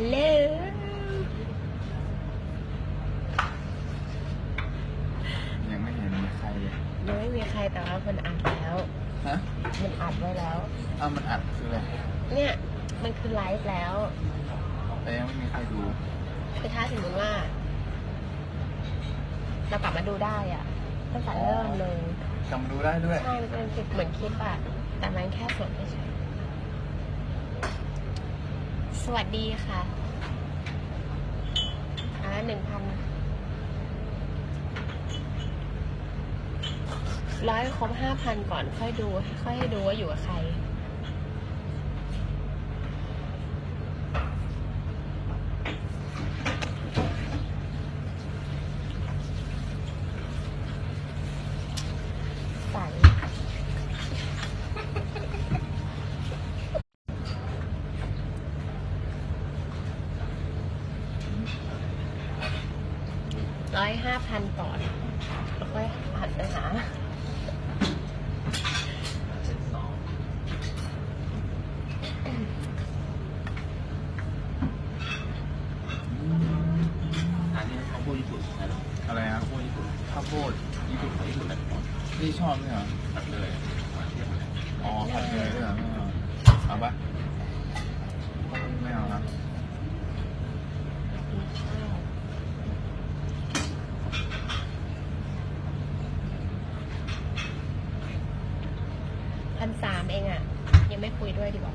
ฮัลโหลยังไม่เห็นมีใครเลยยังไม่มีใครแต่ว่ามันอัดแล้ว ฮะมันอัดไว้แล้วอ้าวมันอัดคืออะไรเนี่ยมันคือไลฟ์แล้ว แต่ยังไม่มีใครดูคือถ้าสมมติว่า เรากลับมาดูได้อะตั้งแต่เริ่มเลยจำดูได้ด้วย ใช่มันเป็นคลิปเหมือนคลิปอะแต่มันแค่ส่วนเฉยๆ สวัสดีค่ะอ่าหนึ่งพันร้อยครบห้าพันก่อนค่อยดู ค่อยให้ดูว่าอยู่กับใคร ใส่ร้อยห้าพันก่อนแล้วค่อยหันไปหา อันนี้เขาพูดญี่ปุ่นนะ อะไรนะ เขาพูดญี่ปุ่น ข้าว โพดญี่ปุ่นเขาญี่ปุ่นแบบนี้นี่ชอบไหมเหรอตัดเลยมาเทียบกันอ๋อผัดเลยด้วยเหรอไม่เอาเอาปะไม่เอาครับพันสามเองอะ ยังไม่คุยด้วยดีกว่า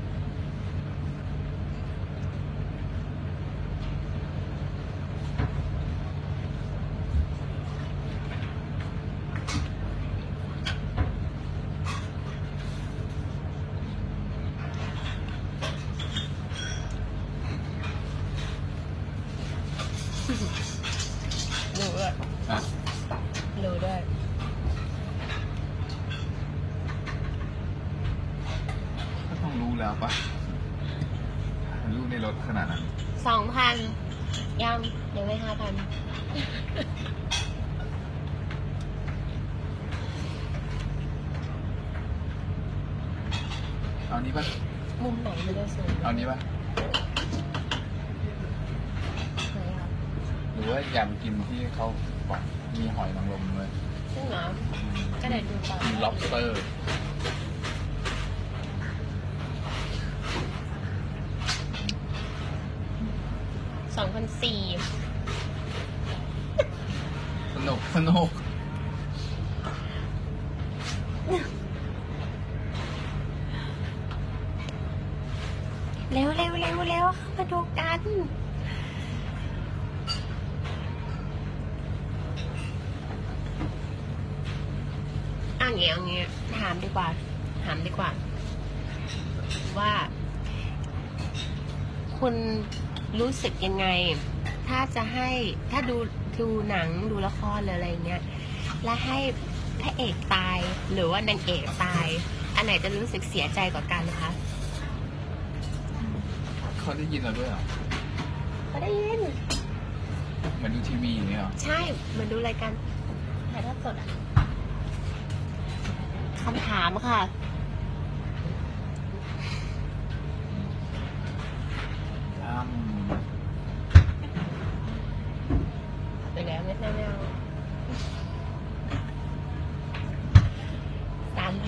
รู้ด้วย อะ รู้ด้วย ก็ต้องรู้แล้วปะมันรู้ในรถขนาดนั้น สองพันยังยังไม่ห้าพันเอานี้ปะมุมไหนมันจะสวยเอานี้ปะไหนอะหรือว่าอยากกินที่เขาบอกมีหอยนางรมด้วยซึ่งเหรอก็เดี๋ยวดูต่อมี lobster สองพันสี่สนุกสนุกเร็วเร็วเร็วเร็วเข้ามาดูกันอะเงี้ยเอาเงี้ยถามดีกว่า ถามดีกว่า ว่า คุณ รู้สึกยังไง ถ้าจะให้ถ้าดูดูหนังดูละครหรืออะไรเงี้ย แล้วให้พระเอกตายหรือว่านางเอกตาย อันไหนจะรู้สึกเสียใจกว่ากันนะคะเขาได้ยินเราด้วยเหรอก็ได้ยินเหมือนดูทีวีอย่างเงี้ยเหรอใช่เหมือนดูรายการถ่ายทอดสดอะคำถามค่ะ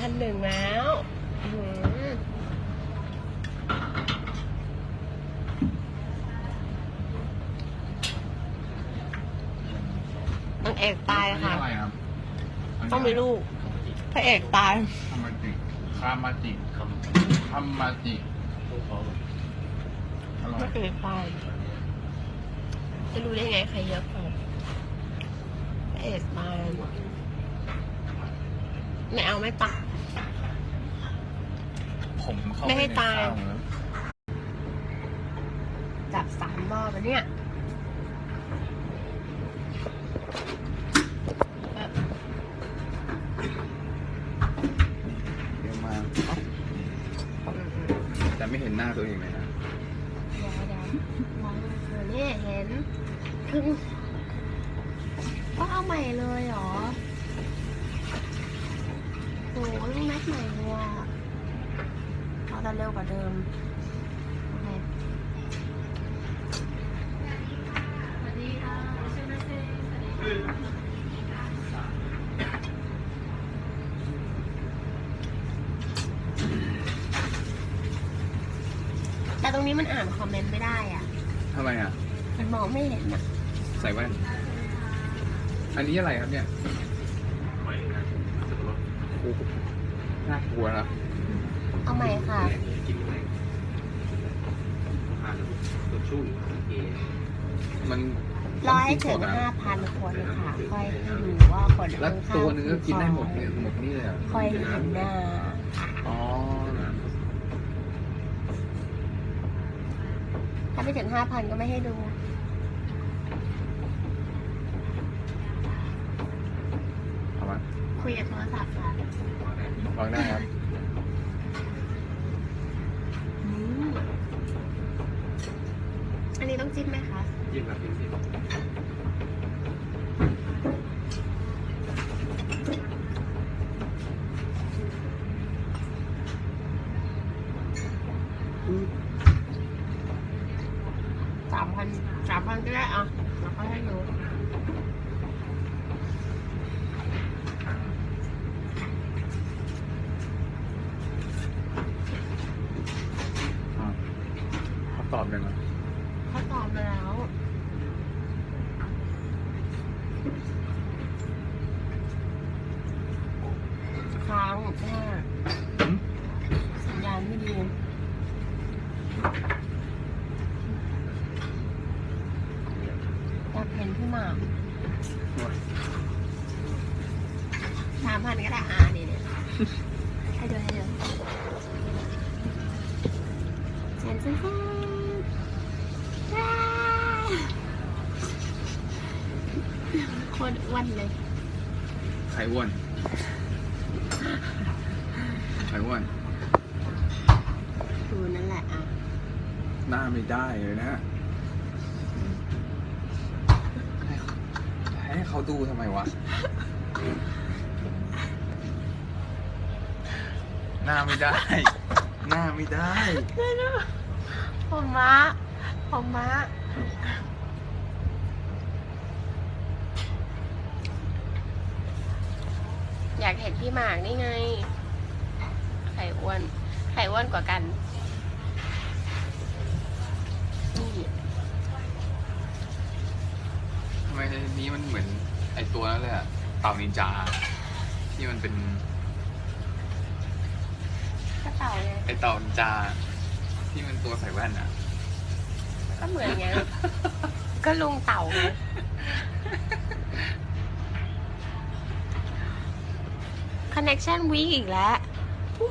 พันหนึ่งแล้วอื้อหือนางเอกตายอันนี้ค่ะอะไรครับนนี้ต้องมีลูก พระเอกตาย คามาจิคามาจิคำคามาจิพวกเขาอร่อไม่ยเคยตายจะรู้ได้ไงใครเยอะกว่าพระเอกตายไม่เอาไม่ปักผม เข้าไม่ไปให้ในตายข้าวแล้วจับสามรอบอะเนี่ยแบบเดี๋ยวมาเอ้าอืมอืมแต่ไม่เห็นหน้าตัวเองเลยนะเดี๋ยวเดี๋ยวมองเธอเนี่ยเห็นถึงก็เอาใหม่เลยเหรอโอ้ยต้องแม็กใหม่เลยอะ จะเร็วกว่าเดิมแต่ตรงนี้มันอ่านคอมเมนต์ไม่ได้อะ ทำไมอะ มันมองไม่เห็นอะ ใส่แว่น อันนี้อะไรครับเนี่ย น่ากลัวนะ เอาใหม่ค่ะกินอะไรทานตัวชุ่มเอมันร้อยถึงนะห้าพันคนค่ะ ค่อยให้ดูว่าคนแล้วข้างๆตัวหนึงก็กินได้หมดเนี่ยหมดนี่เลยเหรอค่อยเห็นหน้าอ๋อถ้าไม่ถึงห้าพันก็ไม่ให้ดูเอามาคุยกับโทรศัพท์ค่ะวางได้ครับ ต้องจิ้มไหมคะ จิ้มแบบจิ้ม เขาตอบแล้ว ค้างแค่สัญญาณไม่ดีอยากเห็นพี่หมากสามพันก็ได้อ่านี่เนี่ยให้ดูให้ดูเซนเซนเซนว้าวโคตรอ้วนเลยใครอ้วนใครอ้วนดูนั่นแหละอะหน้าไม่ได้เลยนะให้ให้เขาดูทำไมวะ หน้าไม่ได้ หน้าไม่ได้ ผมม้าผมม้า อยากเห็นพี่หมากนี่ไง ไข่อ้วน ไข่อ้วนกว่ากัน นี่ทำไมในนี้มันเหมือนไอตัวนั้นเลยอะเต่านินจา ที่มันเป็นก็เต่าไงไอเต่านินจา ที่มันตัวใส่แว่นอะก็เหมือนไง ก็ลุงเต่าไง คอนเน c ชันวีอีกแล้วอู้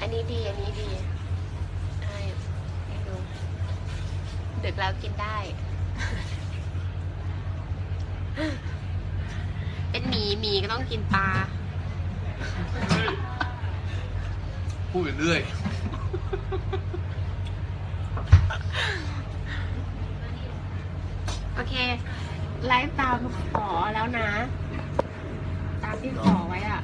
อันนี้ดี อันนี้ดีใช่ให้ดูดึกแล้วกินได้ เป็นหมีหมีก็ต้องกินปลา พูดไปเรื่อย โอ เค ไลฟ์ตามขอแล้วนะ ตามที่ขอไว้อะ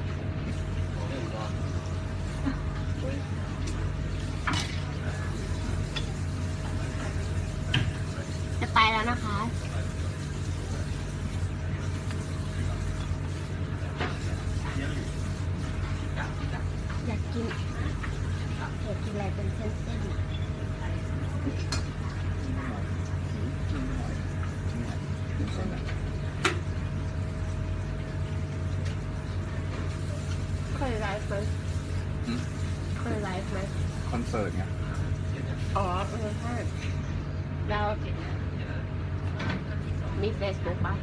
จะไปแล้วนะคะ อยากกินอยากกินอะไรเป็นเส้นๆอะเคย ไลฟ์ไหมหืม เคยไลฟ์ไหมคอนเสิร์ตไงอ๋อเออใช่เรามีเฟซบุ๊กป่ะ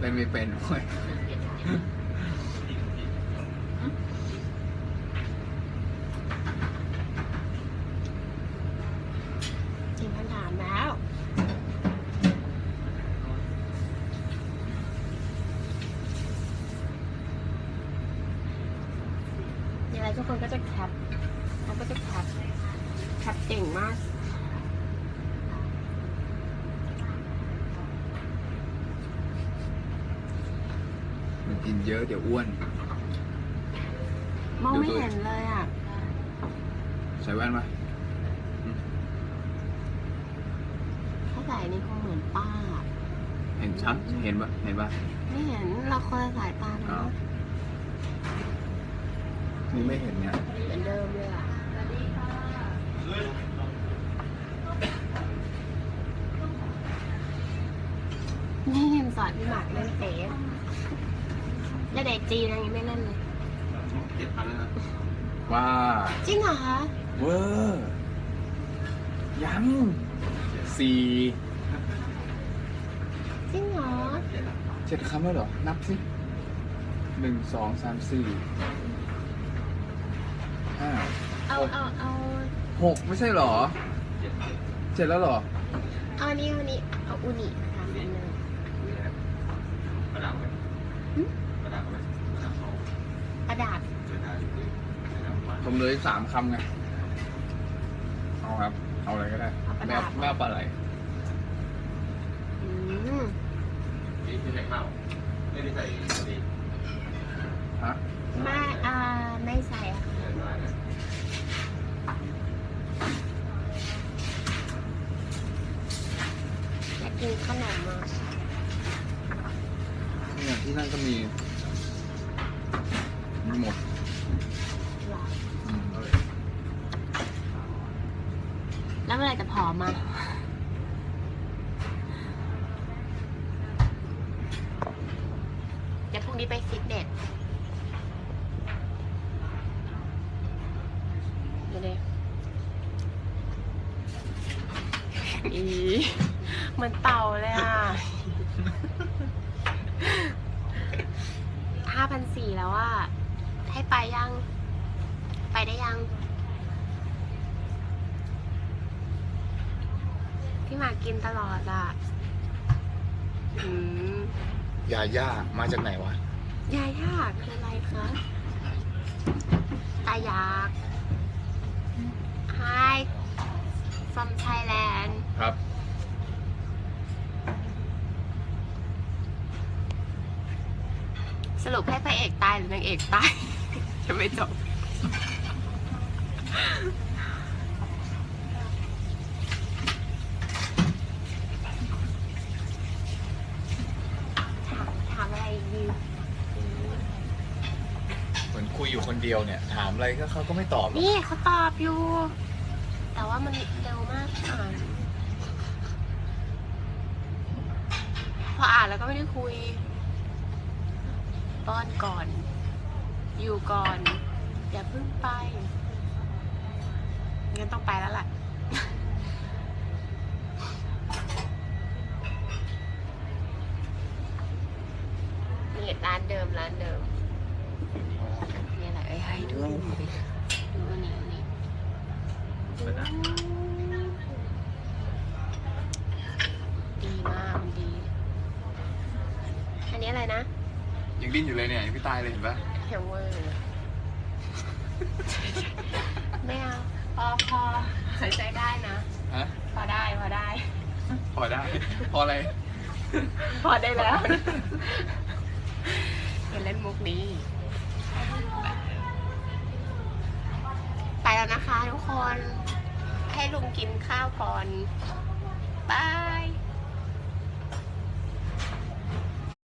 เล่นไม่เป็นเว้ย ทีมพันถามแล้ว ยังไงทุกคนก็จะแคปเขาก็จะแคปแคปเก่งมาก มันกิน เยอะเดี๋ยวอ้วน มองไม่เห็นเลยอะ ใส่แว่นปะไส่นี่คงเหมือนป้า เห็นชัดเห็นปะเห็นปะไม่เห็นเราคนละสายตาอ้าเนาะวนี่ไม่เห็นเนี่ยเหมือนเดิมเลยอะนี่ยิมสอนพี่หมากเล่นเฟซ แล้วเด็กจีนอะไรยังไม่เล่นเลยเจ็ดพันแล้วนะว่าจริงเหรอคะเวอร์ยังสี่จริงเหรอเจ็ดคำแล้วเหรอ นับสิหนึ่งสองสามสี่ห้าเอาเอาเอาหกไม่ใช่เหรอเจ็ดพันเจ็ดแล้วเหรอเอาอันนี้เอาอันนี้เอาอุนิค่ะอันหนึ่ง ผมเหลยสามคำไงเอาครับ เอาอะไรก็ได้แม่แม่เอาปลาไหลอืมนี่ไม่ใส่ข้าวไม่ได้ใส่พอดีฮะไม่อ่าไม่ใส่อะค่ะใส่มานะอยากกินขนมอะเนี่ยที่นั่นก็มีมีหมด มื่อไหรจะผอมมาเดี๋ยวพรุ่งนี้ไปฟิตเนสเดี๋ยวดิอีเหมือนเต่าเลยอะห้าพันสี่แล้วอะให้ไปยัง ไปได้ยัง พี่หมากกินตลอดอะอืมยาย่ามาจากไหนวะ ยายาคืออะไรคะตายาก Hi from Thailand ครับ สรุปให้พระเอกตายหรือนางเอกตาย จะไม่จบ ถามถามอะไรดี เหมือน คนเดียวเนี่ย ถามอะไรก็เขาก็ไม่ตอบหรอกนี่เขาตอบอยู่ แต่ว่ามันเร็วมากอ่านพออ่านแล้วก็ไม่ได้คุยป้อนก่อน อยู่ก่อน อย่าเพิ่งไปงั้นต้องไปแล้วแหละ นี่ร้านเดิมร้านเดิม นี่แหละไอ้ให้ ดูดูอันนี้อันนี้ดีมากมันดี อันนี้อะไรนะ ยังดิ้นอยู่เลยเนี่ยยังไม่ตายเลยเห็นปะแฮมเวอร์ไม่เอาพอพอหายใจได้นะ ฮะ พอได้พอได้ พอได้ พออะไร พอได้แล้วอย่าเล่นมุกนี้ ไปแล้วนะคะทุก คนให้ลุงกินข้าวก่อนบาย